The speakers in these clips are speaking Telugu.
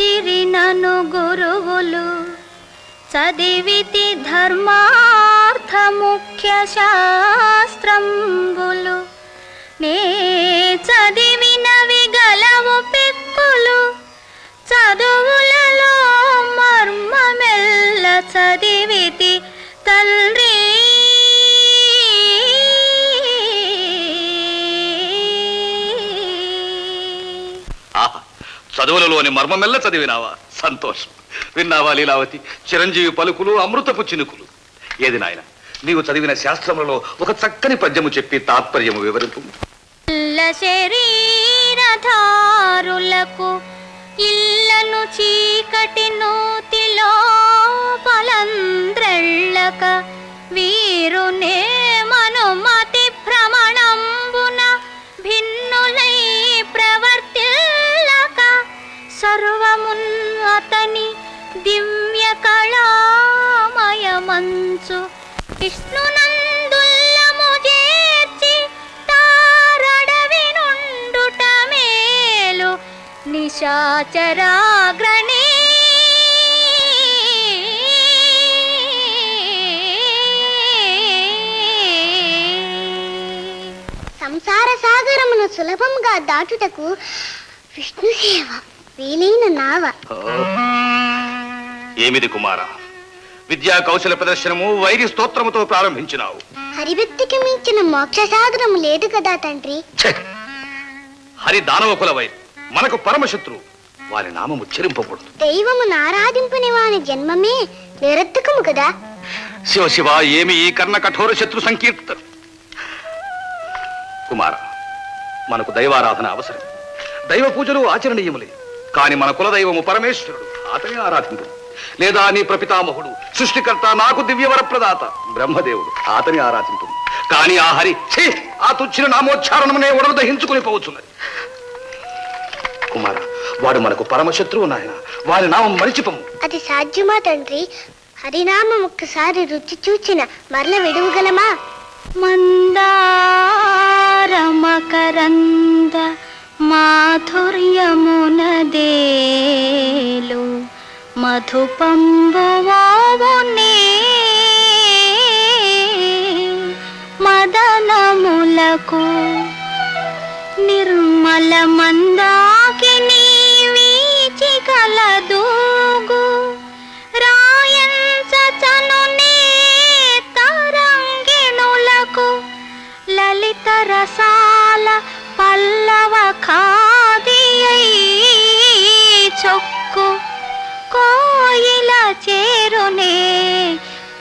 చిరినను గురువులు. చదివితి ధర్మార్థ ముఖ్య శాస్త్రంబులు. నే చది చదువులలోని మర్మమెల్ల చదివినావా? సంతోషం. విన్నావా లీలావతి? చిరంజీవి పలుకులు అమృతపు చినుకులు. ఏది నాయన? నీవు చదివిన శాస్త్రములలో ఒక చక్కని పద్యము చెప్పి తాత్పర్యము వివరింపు. శరీరధారులకు ఇల్లను చీకటి విష్ణునందుల్లము చేర్చి తారడవి నుండుట మేలు నిశాచరాగ్రణి సంసార సాగరమును సులభంగా దాటుటకు విష్ణు సేవ వీలైన నావ ఏమిది కుమార విద్యా కౌశల ప్రదర్శనము వైరి స్తోత్రముతో ప్రారంభించినావు. హరిభక్తికి మించిన మోక్ష సాగరము లేదు కదా తండ్రి! హరి దానవ కుల వైరి మనకు పరమశత్రువు వారి నామము ఉచ్చరింపకూడదు దైవమును ఆరాధింపని వాని జన్మమే నిరర్థకము కదా. శివ శివ ఏమి ఈ కర్ణ కఠోర శత్రు సంకీర్తన? కుమార మనకు దైవారాధన అవసరం. దైవ పూజలు ఆచరణీయములే కాని మన కులదైవము పరమేశ్వరుడు అతనే ఆరాధింపు లేదా నీ ప్రపితామహుడు సృష్టికర్త నాకు దివ్యవర ప్రదాత బ్రహ్మదేవుడు అతని ఆరాధింపుడు కాని ఆ హరి ఛీ! ఆ తుచ్చిన నామోచ్చారణమునే ఉడలు దహించుకుని పోవచ్చున్నది. కుమార వాడు మనకు పరమశత్రువు నాయన. వారి నామం మరిచిపము. అది సాధ్యమా తండ్రి? హరినామం ఒక్కసారి రుచి చూచిన మరల విడువగలమా? మధుపంబువావునే మదనములకు నిర్మల మందా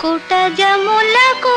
కుటజములకు